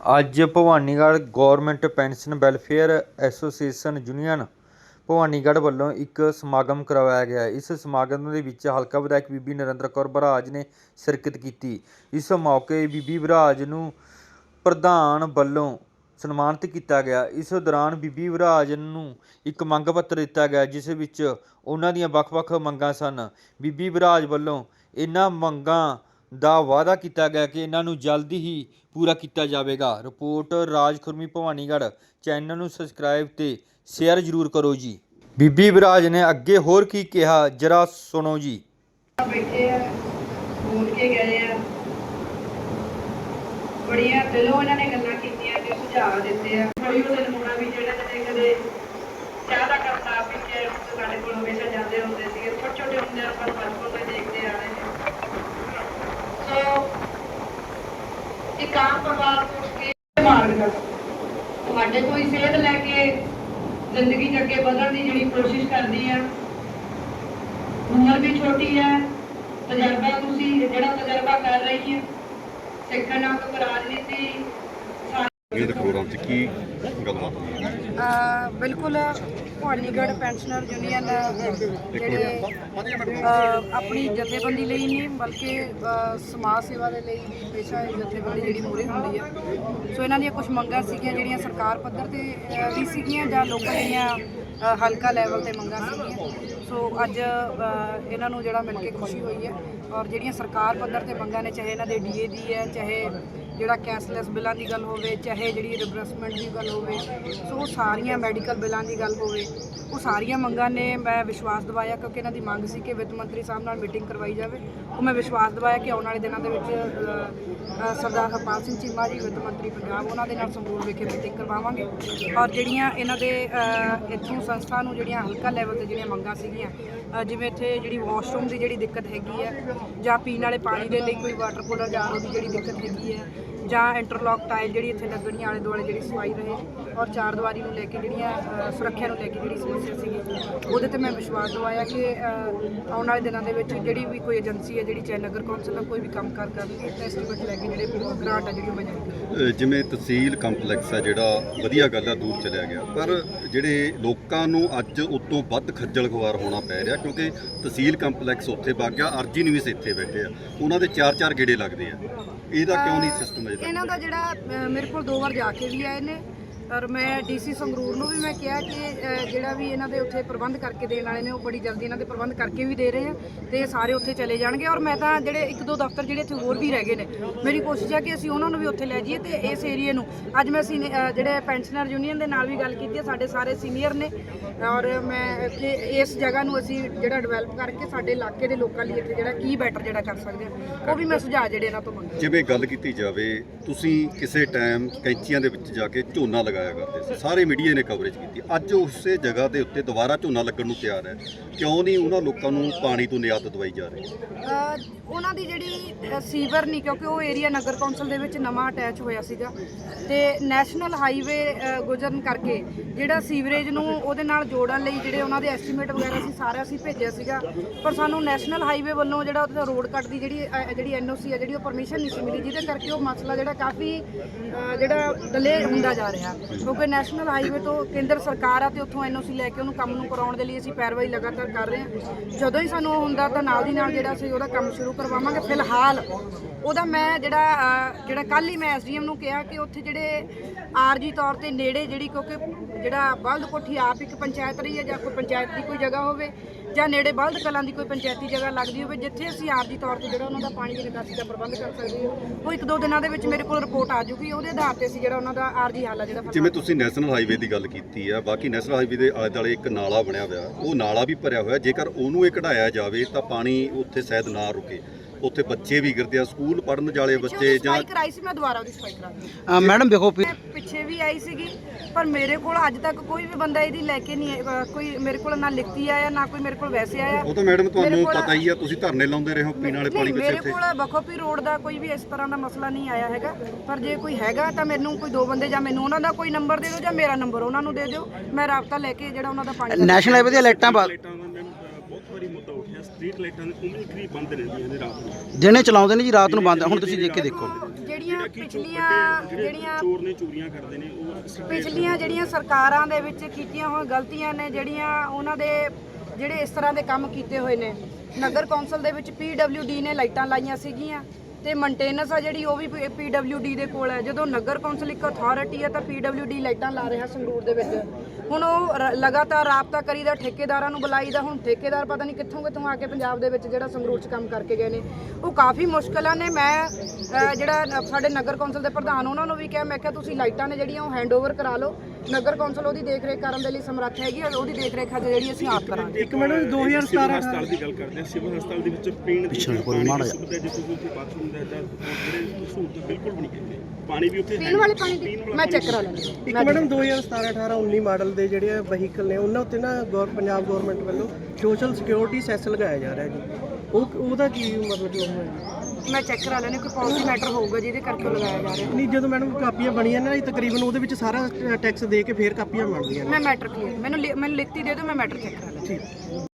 ਅੱਜ Bhawanigarh government pension welfare association union Bhawanigarh ਵੱਲੋਂ ਇੱਕ ਸਮਾਗਮ ਕਰਵਾਇਆ ਗਿਆ। ਇਸ ਸਮਾਗਮ ਦੇ ਵਿੱਚ ਹਲਕਾ ਵਿਧਾਇਕ ਬੀਬੀ ਨਰਿੰਦਰ ਕੌਰ ਬਰਾਜ ਨੇ ਸ਼ਿਰਕਤ ਕੀਤੀ। ਇਸ ਮੌਕੇ ਬੀਬੀ ਬਰਾਜ ਨੂੰ ਪ੍ਰਧਾਨ ਵੱਲੋਂ ਸਨਮਾਨਿਤ ਕੀਤਾ ਗਿਆ। ਇਸ ਦੌਰਾਨ ਬੀਬੀ ਬਰਾਜ ਨੂੰ ਇੱਕ ਮੰਗ ਪੱਤਰ ਦਿੱਤਾ ਗਿਆ, ਜਿਸ ਵਿੱਚ ਉਹਨਾਂ ਦੀਆਂ ਵੱਖ-ਵੱਖ ਮੰਗਾਂ ਸਨ। ਬੀਬੀ ਬਰਾਜ ਵੱਲੋਂ ਇਹਨਾਂ ਮੰਗਾਂ ਦਾ ਵਾਅਦਾ ਕੀਤਾ ਗਿਆ ਕਿ ਇਹਨਾਂ ਨੂੰ ਜਲਦੀ ਹੀ ਪੂਰਾ ਕੀਤਾ ਜਾਵੇਗਾ। ਰਿਪੋਰਟ ਰਾਜ ਖੁਰਮੀ ਭਵਾਨੀਗੜ੍ਹ, ਚੈਨਲ ਨੂੰ ਸਬਸਕ੍ਰਾਈਬ ਤੇ ਸ਼ੇਅਰ ਜ਼ਰੂਰ ਕਰੋ ਜੀ। ਬੀਬੀ ਬਰਾਜ ਨੇ ਅੱਗੇ ਹੋਰ ਕੀ ਕਿਹਾ, ਜਰਾ ਸੁਣੋ ਜੀ। ਬੈਠੇ ਆ ਬੋਲ ਕੇ ਗਏ ਆ। ਬੜੀਆਂ ਦਿਲੋਂ ਇਹਨਾਂ ਨੇ ਗੱਲਾਂ ਕੀਤੀਆਂ ਤੇ ਸੁਝਾਅ ਦਿੱਤੇ ਆ। ਬੜੀ ਉਹਦੇ ਨਮੂਨਾ ਵੀ ਜਿਹੜੇ ਕਦੇ ਕਦੇ ਚਾਹ ਦਾ ਕੱਪ ਨਾ ਸਾਡੇ ਕੋਲ ਹਮੇਸ਼ਾ ਜਾਂਦੇ ਹੁੰਦੇ ਸੀਗੇ। ਛੋਟੇ ਛੋਟੇ ਹੁੰਦੇ ਆਪਾਂ ਬਚਪਨ ਇੱਕ ਪਰਿਵਾਰ ਤੋਂ ਕੇ ਮਾਰਗ ਤੁਹਾਡੇ ਕੋਈ ਹੀ ਸੇਧ ਲੈ ਕੇ ਜ਼ਿੰਦਗੀ 'ਚ ਅੱਗੇ ਵਧਣ ਦੀ ਜਿਹੜੀ ਕੋਸ਼ਿਸ਼ ਕਰਦੀ ਆ। ਉਮਰ ਵੀ ਛੋਟੀ ਹੈ ਤਜਰਬਾ ਤੁਸੀਂ, ਜਿਹੜਾ ਤਜਰਬਾ ਕਰ ਰਹੀ ਹੈ ਸਿੱਖਣ ਨਾਲ ਰਾਜਨੀਤੀ ਇਹ ਦੇ ਪ੍ਰੋਗਰਾਮ 'ਚ ਕੀ ਗੱਲਬਾਤ ਹੋਈ? ਹੈ? ਅ, ਬਿਲਕੁਲ ਭਵਾਨੀਗੜ੍ਹ ਪੈਨਸ਼ਨਰ ਯੂਨੀਅਨ ਜਿਹੜੇ ਆਪਣੀ ਜਥੇਬੰਦੀ ਲਈ ਨਹੀਂ ਬਲਕਿ ਸਮਾਜ ਸੇਵਾ ਦੇ ਲਈ ਵੀ ਹਮੇਸ਼ਾ ਇਹ ਜਥੇਬੰਦੀ ਜਿਹੜੀ ਮੂਹਰੇ ਹੁੰਦੀ ਆ ਸੋ ਇਹਨਾਂ ਦੀਆਂ ਕੁਝ ਮੰਗਾਂ ਸੀਗੀਆਂ ਜਿਹੜੀਆਂ ਸਰਕਾਰ ਪੱਧਰ ਤੇ ਵੀ ਸੀਗੀਆਂ ਜਾਂ ਲੋਕਾਂ ਦੀਆਂ ਹਲਕਾ ਲੈਵਲ ਤੇ ਮੰਗਾਂ ਸੀਗੀਆਂ। ਸੋ ਅੱਜ ਇਹਨਾਂ ਨੂੰ ਜਿਹੜਾ ਮਿਲ ਕੇ ਖੁਸ਼ੀ ਹੋਈ ਹੈ ਔਰ ਜਿਹੜੀਆਂ ਸਰਕਾਰ ਪੱਧਰ ਤੇ ਮੰਗਾਂ ਨੇ, ਚਾਹੇ ਇਹਨਾਂ ਦੇ ਡੀਏ ਦੀ ਹੈ, ਚਾਹੇ ਜਿਹੜਾ ਕੈਸ਼ਲੈਸ ਬਿੱਲਾਂ ਦੀ ਗੱਲ ਹੋਵੇ, ਚਾਹੇ ਜਿਹੜੀ ਰਿਬਰਸਮੈਂਟ ਦੀ ਗੱਲ ਹੋਵੇ, ਸੋ ਉਹ ਸਾਰੀਆਂ ਮੈਡੀਕਲ ਬਿੱਲਾਂ ਦੀ ਗੱਲ ਹੋਵੇ, ਉਹ ਸਾਰੀਆਂ ਮੰਗਾਂ ਨੇ ਮੈਂ ਵਿਸ਼ਵਾਸ ਦਿਵਾਇਆ ਕਿਉਂਕਿ ਇਹਨਾਂ ਦੀ ਮੰਗ ਸੀ ਕਿ ਵਿੱਤ ਮੰਤਰੀ ਸਾਹਿਬ ਨਾਲ ਮੀਟਿੰਗ ਕਰਵਾਈ ਜਾਵੇ। ਉਹ ਮੈਂ ਵਿਸ਼ਵਾਸ ਦਿਵਾਇਆ ਕਿ ਆਉਣ ਵਾਲੇ ਦਿਨਾਂ ਦੇ ਵਿੱਚ ਸਰਦਾਰ ਹਰਪਾਲ ਸਿੰਘ ਚੀਮਾ ਜੀ, ਵਿੱਤ ਮੰਤਰੀ ਪੰਜਾਬ, ਉਹਨਾਂ ਦੇ ਨਾਲ ਸੰਗਰੂਰ ਵਿਖੇ ਮੀਟਿੰਗ ਕਰਵਾਵਾਂਗੇ। ਔਰ ਜਿਹੜੀਆਂ ਇਹਨਾਂ ਦੇ ਇੱਥੋਂ ਸੰਸਥਾ ਨੂੰ ਜਿਹੜੀਆਂ ਹਲਕਾ ਲੈਵਲ ਤੇ ਜਿਹੜੀਆਂ ਮੰਗਾਂ ਸੀਗੀਆਂ ਜਿਵੇਂ ਇੱਥੇ ਜਿਹੜੀ ਵਾਸ਼ਰੂਮ ਦੀ ਜਿਹੜੀ ਦਿੱਕਤ ਹੈਗੀ ਹੈ ਜਾਂ ਪੀਣ ਵਾਲੇ ਪਾਣੀ ਦੇ ਲਈ ਕੋਈ ਵਾਟਰ ਕੂਲਰ ਜਾਂ ਦੀ ਜਿਹੜੀ ਦਿੱਕਤ ਹੈਗੀ ਹੈ ਜਾਂ ਇੰਟਰਲੌਕ ਟਾਈਲ ਜਿਹੜੀ ਇੱਥੇ ਲੱਗਣੀ ਆਲੇ ਦੁਆਲੇ ਜਿਹੜੀ ਸਫ਼ਾਈ ਰਹੇ ਔਰ ਚਾਰ ਦੀਵਾਰੀ ਨੂੰ ਲੈ ਕੇ ਜਿਹੜੀਆਂ ਸੁਰੱਖਿਆ ਨੂੰ ਲੈ ਕੇ ਜਿਹੜੀ ਸਮੱਸਿਆ ਸੀਗੀ, ਉਹਦੇ ਤੇ ਮੈਂ ਵਿਸ਼ਵਾਸ ਦਵਾਇਆ ਕਿ ਆਉਣ ਵਾਲੇ ਦਿਨਾਂ ਦੇ ਵਿੱਚ ਜਿਹੜੀ ਵੀ ਕੋਈ ਏਜੰਸੀ ਹੈ, ਜਿਹੜੀ ਚਾਹੇ ਨਗਰ ਕੌਂਸਲ ਦਾ ਕੋਈ ਵੀ ਕੰਮ ਕਾਰ ਕਰਨਗੇ ਐਸਟੀਮੇਟ ਲੈ ਕੇ ਜਿਹੜੇ ਗ੍ਰਾਂਟ ਆ, ਜਿਹੜੀ ਉਹ ਜਿਵੇਂ। ਤਹਿਸੀਲ ਕੰਪਲੈਕਸ ਹੈ ਜਿਹੜਾ ਵਧੀਆ ਗੱਲ ਆ, ਦੂਰ ਚਲਿਆ ਗਿਆ। ਪਰ ਜਿਹੜੇ ਲੋਕਾਂ ਨੂੰ ਅੱਜ ਉਤੋਂ ਵੱਧ ਖੱਜਲ ਖੁਆਰ ਹੋਣਾ ਪੈ ਰਿਹਾ, ਕਿਉਂਕਿ ਤਹਿਸੀਲ ਕੰਪਲੈਕਸ ਉੱਥੇ ਵਗ ਗਿਆ, ਅਰਜੀ ਨਿਵਿਸ ਇੱਥੇ ਬੈਠੇ ਆ। ਉਹਨਾਂ ਦੇ ਚਾਰ ਚਾਰ ਗੇੜੇ ਲੱਗਦੇ ਆ। ਇਹਦਾ ਕਿਉਂ ਨਹੀਂ ਸਿਸਟਮ ਹੈ? ਇਹਨਾਂ ਦਾ ਜਿਹੜਾ ਮੇਰੇ ਕੋਲ ਦੋ ਵਾਰ ਜਾ ਕੇ ਵੀ ਆਏ ਨੇ। ਔਰ ਮੈਂ ਡੀਸੀ ਸੰਗਰੂਰ ਨੂੰ ਵੀ ਮੈਂ ਕਿਹਾ ਕਿ ਜਿਹੜਾ ਵੀ ਇਹਨਾਂ ਦੇ ਉੱਥੇ ਪ੍ਰਬੰਧ ਕਰਕੇ ਦੇਣ ਵਾਲੇ ਨੇ ਉਹ ਬੜੀ ਜਲਦੀ ਇਹਨਾਂ ਦੇ ਪ੍ਰਬੰਧ ਕਰਕੇ ਵੀ ਦੇ ਰਹੇ ਆ ਤੇ ਸਾਰੇ ਉੱਥੇ ਚਲੇ ਜਾਣਗੇ। ਔਰ ਮੈਂ ਤਾਂ ਜਿਹੜੇ ਇੱਕ ਦੋ ਦਫ਼ਤਰ ਜਿਹੜੇ ਇੱਥੇ ਹੋਰ ਵੀ ਰਹਿ ਗਏ ਨੇ ਮੇਰੀ ਕੋਸ਼ਿਸ਼ ਹੈ ਕਿ ਅਸੀਂ ਉਹਨਾਂ ਨੂੰ ਵੀ ਉੱਥੇ ਲੈ ਜਾਈਏ ਤੇ ਇਸ ਏਰੀਏ ਨੂੰ। ਅੱਜ ਮੈਂ ਜਿਹੜੇ ਪੈਨਸ਼ਨਰ ਯੂਨੀਅਨ ਦੇ ਨਾਲ ਵੀ ਗੱਲ ਕੀਤੀ ਹੈ ਸਾਡੇ ਸਾਰੇ ਸੀਨੀਅਰ ਨੇ। ਔਰ ਮੈਂ ਕਿ ਇਸ ਜਗ੍ਹਾ ਨੂੰ ਅਸੀਂ ਜਿਹੜਾ ਡਿਵੈਲਪ ਕਰਕੇ ਸਾਡੇ ਇਲਾਕੇ ਦੇ ਲੋਕਾਂ ਲਈ ਇੱਥੇ ਜਿਹੜਾ ਕੀ ਬੈਟਰ ਜਿਹੜਾ ਕਰ ਸਕਦੇ ਆ ਉਹ ਵੀ ਮੈਂ ਸੁਝਾਅ ਜਿਹੜੇ ਇਹਨਾਂ ਤੋਂ ਮੰਗੇ ਜਿਵੇਂ ਗੱਲ ਕੀਤੀ ਜਾਵੇ ਤੁਸੀਂ ਕਿਸੇ ਟਾਈਮ ਕੈਂਚੀਆਂ ਦੇ ਵਿੱਚ ਜਾ ਕੇ ਝੋਨਾ ਲਗਾਇਆ ਕਰਦੇ ਸੀ। ਸਾਰੇ ਮੀਡੀਆ ਨੇ ਕਵਰੇਜ ਕੀਤੀ। ਅੱਜ ਉਸੇ ਜਗ੍ਹਾ ਦੇ ਉੱਤੇ ਦੁਬਾਰਾ ਝੋਨਾ ਲੱਗਣ ਨੂੰ ਤਿਆਰ ਹੈ। ਕਿਉਂ ਨਹੀਂ ਉਹਨਾਂ ਲੋਕਾਂ ਨੂੰ ਪਾਣੀ ਤੋਂ ਨਿਆਦ ਦਵਾਈ ਜਾ ਰਹੀ? ਉਹਨਾਂ ਦੀ ਜਿਹੜੀ ਸੀਵਰ ਨਹੀਂ ਕਿਉਂਕਿ ਉਹ ਏਰੀਆ ਨਗਰ ਕੌਂਸਲ ਦੇ ਵਿੱਚ ਨਵਾਂ ਅਟੈਚ ਹੋਇਆ ਸੀਗਾ। ਤੇ ਨੈਸ਼ਨਲ ਹਾਈਵੇ ਗੁਜ਼ਰਨ ਕਰਕੇ ਜਿਹੜਾ ਸੀਵਰੇਜ ਨੂੰ ਉਹਦੇ ਨਾਲ ਜੋੜਨ ਲਈ ਜਿਹੜੇ ਉਹਨਾਂ ਦੇ ਐਸਟੀਮੇਟ ਵਗੈਰਾ ਸੀ, ਸਾਰਾ ਅਸੀਂ ਭੇਜਿਆ ਸੀਗਾ। ਪਰ ਸਾਨੂੰ ਨੈਸ਼ਨਲ ਹਾਈਵੇ ਵੱਲੋਂ ਜਿਹੜਾ ਉਹਦਾ ਰੋਡ ਕੱਟ ਦੀ ਜਿਹੜੀ, ਅਹ, ਜਿਹੜੀ ਐਨਓਸੀ ਆ, ਜਿਹੜੀ ਉਹ ਪਰਮਿਸ਼ਨ ਨਹੀਂ ਸੀ ਮਿਲੀ, ਜਿਹਦੇ ਕਰਕੇ ਉਹ ਮਸਲਾ ਜਿਹੜਾ ਕਾਫੀ ਜਿਹੜਾ ਡਿਲੇ ਹੁੰਦਾ ਜਾ ਰਿਹਾ। ਕਿਉਂਕਿ ਨੈਸ਼ਨਲ ਹਾਈਵੇ ਤੋਂ ਕੇਂਦਰ ਸਰਕਾਰ ਆ ਤੇ ਉੱਥੋਂ ਐਨਓਸੀ ਲੈ ਕੇ ਉਹਨੂੰ ਕੰਮ ਨੂੰ ਕਰਾਉਣ ਦੇ ਲਈ ਅਸੀਂ ਪੈਰਵਾਈ ਲਗਾਤਾਰ ਕਰ ਰਹੇ ਹਾਂ। ਜਦੋਂ ਹੀ ਸਾਨੂੰ ਉਹ ਹੁੰਦਾ ਤਾਂ ਨਾਲ ਦੀ ਨਾਲ ਜਿਹੜਾ ਅਸੀਂ ਉਹਦਾ ਕੰਮ ਸ਼ੁਰੂ ਕਰਵਾਵਾਂਗੇ। ਫਿਲਹਾਲ ਉਹਦਾ ਮੈਂ ਜਿਹੜਾ ਜਿਹੜਾ ਕੱਲ ਹੀ ਮੈਂ ਐਸਡੀਐਮ ਨੂੰ ਕਿਹਾ ਕਿ ਉੱਥੇ ਜਿਹੜੇ ਆਰਜੀ ਤੌਰ ਤੇ ਨੇੜੇ ਜਿਹੜੀ ਕਿਉਂਕਿ ਜਿਹੜਾ ਬਲਦ ਕੋਠੀ ਆਪ ਇੱਕ ਪੰਚਾਇਤ ਰਹੀ ਹੈ ਜਾਂ ਕੋਈ ਪੰਚਾਇਤ ਦੀ ਕੋਈ ਜਗ੍ਹਾ ਹੋਵੇ ਜਾਂ ਨੇੜੇ ਬਲਦ ਕਲਾਂ ਦੀ ਕੋਈ ਪੰਚਾਇਤੀ ਜਗ੍ਹਾ ਲੱਗਦੀ ਹੋਵੇ, ਜਿੱਥੇ ਅਸੀਂ ਆਰਜੀ ਤੌਰ ਤੇ ਜਿਹੜਾ ਉਹਨਾਂ ਦਾ ਪਾਣੀ ਦੀ ਨਿਕਾਸੀ ਦਾ ਪ੍ਰਬੰਧ ਕਰ ਸਕਦੇ ਹਾਂ, ਉਹ ਇੱਕ ਦੋ ਦਿਨਾਂ ਦੇ ਵਿੱਚ ਮੇਰੇ ਕੋਲ ਰਿਪੋਰਟ ਆ ਜਾਊਗੀ। ਉਹਦੇ ਆਧਾਰ ਤੇ ਅਸੀਂ ਜਿਹੜਾ ਉਹਨਾਂ ਦਾ ਆਰਜੀ ਹੱਲ ਜਿਹੜਾ ਜਿਵੇਂ ਤੁਸੀਂ ਨੈਸ਼ਨਲ ਹਾਈਵੇ ਦੀ ਗੱਲ ਕੀਤੀ ਆ, ਬਾਕੀ ਨੈਸ਼ਨਲ ਹਾਈਵੇ ਦੇ ਆਲੇ ਦੁਆਲੇ ਇੱਕ ਨਾਲਾ ਬਣਿਆ ਹੋਇਆ, ਉਹ ਨਾਲਾ ਵੀ ਭਰਿਆ ਹੋਇਆ, ਜੇਕਰ ਉਹਨੂੰ ਇਹ ਕਢਾਇਆ ਜਾਵੇ ਤਾਂ ਪਾਣੀ ਉੱਥੇ ਸ਼ਾਇਦ ਨਾ ਰੁਕੇ। ਉੱਥੇ ਬੱਚੇ ਵੀ ਗਿਰਦੇ ਆ ਸਕੂਲ ਪੜਨ ਜਾਲੇ ਬੱਚੇ ਜਾਂ ਸਫ਼ਾਈ ਕਰਾਈ ਸੀ ਮੈਂ ਦੁਬਾਰਾ ਉਹਦੀ ਸਫ਼ਾਈ ਕਰਾ ਦਿੱਤੀ ਮੈਡਮ ਦੇਖੋ ਮੈਂ ਪਿੱਛੇ ਵੀ ਆਈ ਸੀਗੀ ਪਰ ਮੇਰੇ ਕੋਲ ਅੱਜ ਤੱਕ ਕੋਈ ਵੀ ਬੰਦਾ ਇਹਦੀ ਲੈ ਕੇ ਨਹੀਂ ਆਇਆ, ਅਹ ਕੋਈ ਮੇਰੇ ਕੋਲ ਨਾ ਲਿਖਤੀ ਆਇਆ ਨਾ ਕੋਈ ਮੇਰੇ ਕੋਲ ਵੈਸੇ ਆਇਆ। ਉਹ ਤਾਂ ਮੈਡਮ ਤੁਹਾਨੂੰ ਮੇਰੇ ਕੋਲ- ਪਤਾ ਹੀ ਆ ਤੁਸੀਂ ਧਰਨੇ ਲਾਉਂਦੇ ਰਹੇ ਹੋ ਪੀਣ ਵਾਲੇ ਪਾਣੀ ਨਹੀਂ ਵਿੱਚ ਮੇਰੇ ਇੱਥੇ। ਕੋਲ ਬਖੋਪੀ ਰੋਡ ਦਾ ਕੋਈ ਵੀ ਇਸ ਤਰ੍ਹਾਂ ਦਾ ਮਸਲਾ ਨਹੀਂ ਆਇਆ ਹੈਗਾ। ਪਰ ਜੇ ਕੋਈ ਹੈਗਾ ਤਾਂ ਮੈਨੂੰ ਕੋਈ ਦੋ ਬੰਦੇ ਜਾਂ ਮੈਨੂੰ ਉਹਨਾਂ ਦਾ ਕੋਈ ਨੰਬਰ ਦੇ ਦਿਓ ਜਾਂ ਮੇਰਾ ਨੰਬਰ ਉਹਨਾਂ ਨੂੰ ਦੇ ਦਿਓ। ਮੈਂ ਰਾਬਤਾ ਲੈ ਕੇ ਜਿਹੜਾ ਉਹਨਾਂ ਦਾ ਪਾਣੀ ਦਾ ਨੈਸ਼ਨਲ ਹਾਈਵੇ ਦੀਆਂ ਲਾਈਟਾਂ ਲਾਈਟਾਂ ਦਾ ਬੰਦ ਰਹਿੰਦੀਆਂ ਨੇ ਰਾਤ ਨੂੰ। ਦਿਨੇ ਚਲਾਉਂਦੇ ਨੇ ਜੀ ਰਾਤ ਨੂੰ ਬੰਦ ਹੁਣ ਤੁਸੀਂ ਦੇਖ। ਕੇ ਦੇਖੋ ਜਿਹੜੀਆਂ ਕਿ ਪਿਛਲੀਆਂ ਵੱਡੇ ਜਿਹੜੇ ਜਿਹੜੀਆਂ ਚੋਰ ਨੇ ਚੋਰੀਆਂ ਕਰਦੇ ਨੇ ਉਹ ਪਿਛਲੀਆਂ ਜਿਹੜੀਆਂ ਸਰਕਾਰਾਂ ਦੇ ਵਿੱਚ ਕੀਤੀਆਂ ਹੋਈਆਂ ਗਲਤੀਆਂ ਨੇ ਜਿਹੜੀਆਂ ਉਹਨਾਂ ਦੇ ਜਿਹੜੇ ਇਸ ਤਰ੍ਹਾਂ ਦੇ ਕੰਮ ਕੀਤੇ ਹੋਏ ਨੇ। ਨਗਰ ਕੌਂਸਲ ਦੇ ਵਿੱਚ ਡੀ ਨੇ ਲਾਈਟਾਂ ਲਾਈਆਂ ਸੀਗੀਆਂ। ਤੇ ਮੇਨਟੇਨੈਂਸ ਆ ਜਿਹੜੀ, ਉਹ ਵੀ ਡੀ ਦੇ ਕੋਲ ਹੈ। ਜਦੋਂ ਨਗਰ ਕੌਂਸਲ ਇੱਕ ਅਥਾਰਟੀ ਹੈ, ਤਾਂ ਡੀ ਲਾਈਟਾਂ ਲਾ ਰਿਹਾ ਸੰਗਰੂਰ ਦੇ ਵਿੱਚ। ਹੁਣ ਉਹ ਰ- ਲਗਾਤਾਰ ਰਾਬਤਾ ਕਰੀਦਾ, ਠੇਕੇਦਾਰਾਂ ਨੂੰ ਬੁਲਾਈਦਾ। ਹੁਣ ਠੇਕੇਦਾਰ ਪਤਾ ਨਹੀਂ ਕਿੱਥੋਂ ਕਿੱਥੋਂ ਆ ਕੇ ਪੰਜਾਬ ਦੇ ਵਿੱਚ ਜਿਹੜਾ ਸੰਗਰੂਰ 'ਚ ਕੰਮ ਕਰਕੇ ਗਏ ਨੇ। ਉਹ ਕਾਫੀ ਮੁਸ਼ਕਲਾਂ ਨੇ। ਮੈਂ ਜਿਹੜਾ ਸਾਡੇ ਨਗਰ ਕੌਂਸਲ ਦੇ ਪ੍ਰਧਾਨ, ਉਹਨਾਂ ਨੂੰ ਵੀ ਕਿਹਾ, ਮੈਂ ਕਿਹਾ, ਤੁਸੀਂ ਲਾਈਟਾਂ ਨੇ ਜਿਹੜੀਆਂ, ਉਹ ਹੈਂਡਓਵਰ ਕਰਾ ਲਓ। ਨਗਰ ਕੌਂਸਲ ਉਹਦੀ ਦੇਖਰੇਖ ਕਰਨ ਦੇ ਲਈ ਸਮਰੱਥ ਹੈਗੀ ਔਰ ਉਹਦੀ ਦੇਖਰੇਖ ਅੱਜ ਜਿਹੜੀ ਅਸੀਂ ਆਪ ਕਰਾਂਗੇ। ਇੱਕ ਮੈਡਮ 2017 ਹਸਪਤਾਲ ਦੀ ਗੱਲ ਕਰਦੇ ਹਾਂ। ਸਿਵਲ ਹਸਪਤਾਲ ਦੇ ਵਿੱਚ ਪੀਣ ਦੀ ਪਾਣੀ ਦੀ ਸੁਵਿਧਾ ਜਿੱਥੇ ਉੱਥੇ ਬਾਥਰੂਮ ਦਾ ਜਾਂ ਜਿਹੜੇ ਸਹੂਲਤ ਬਿਲਕੁਲ ਵੀ ਨਹੀਂ ਕਹਿੰਦੇ ਪਾਣੀ ਵੀ ਉੱਥੇ ਪੀਣ ਵਾਲੇ ਪਾਣੀ ਦੀ ਮੈਂ ਚੈੱਕ ਕਰਾ ਲੈਂਦੀ। ਇੱਕ ਮੈਡਮ 2017 18 19 ਮਾਡਲ ਦੇ ਜਿਹੜੇ ਵਹੀਕਲ ਨੇ ਉਹਨਾਂ ਉੱਤੇ ਨਾ ਗੌਰ ਪੰਜਾਬ ਗਵਰਨਮੈਂਟ ਵੱਲੋਂ ਸੋਸ਼ਲ ਸਿਕਿਉਰਿਟੀ ਸੈਸ ਲਗਾਇਆ ਜਾ ਰਿਹਾ ਜੀ। ਉਹ ਉਹਦਾ ਕੀ ਮਤਲਬ ਜੋ ਹੈ? ਮੈਂ ਚੈੱਕ ਕਰਾ ਲੈਂਦੀ ਕੋਈ ਪਾਲਿਸੀ ਮੈਟਰ ਹੋਊਗਾ ਜਿਹਦੇ ਕਰਕੇ ਉਹ ਲਗਾਇਆ ਜਾ ਰਿਹਾ। ਨਹੀਂ ਜਦੋਂ ਮੈਡਮ ਕਾਪੀਆਂ ਬਣੀਆਂ ਨੇ ਤਕਰੀਬਨ ਉਹਦੇ ਵਿੱਚ ਸਾਰਾ ਟੈਕਸ ਦੇ ਕੇ ਫੇਰ ਕਾਪੀਆਂ ਬਣਦੀਆਂ ਨੇ। ਮੈਂ ਮੈਟਰ ਕਲੀਅਰ ਮੈਨੂੰ ਲਿ- ਮੈਨੂੰ ਲਿਖਤੀ ਦੇ ਦਿਓ ਮੈਂ ਮੈਟਰ ਚੈੱਕ ਕਰਾ ਲੈਂਦੀ ਠੀਕ।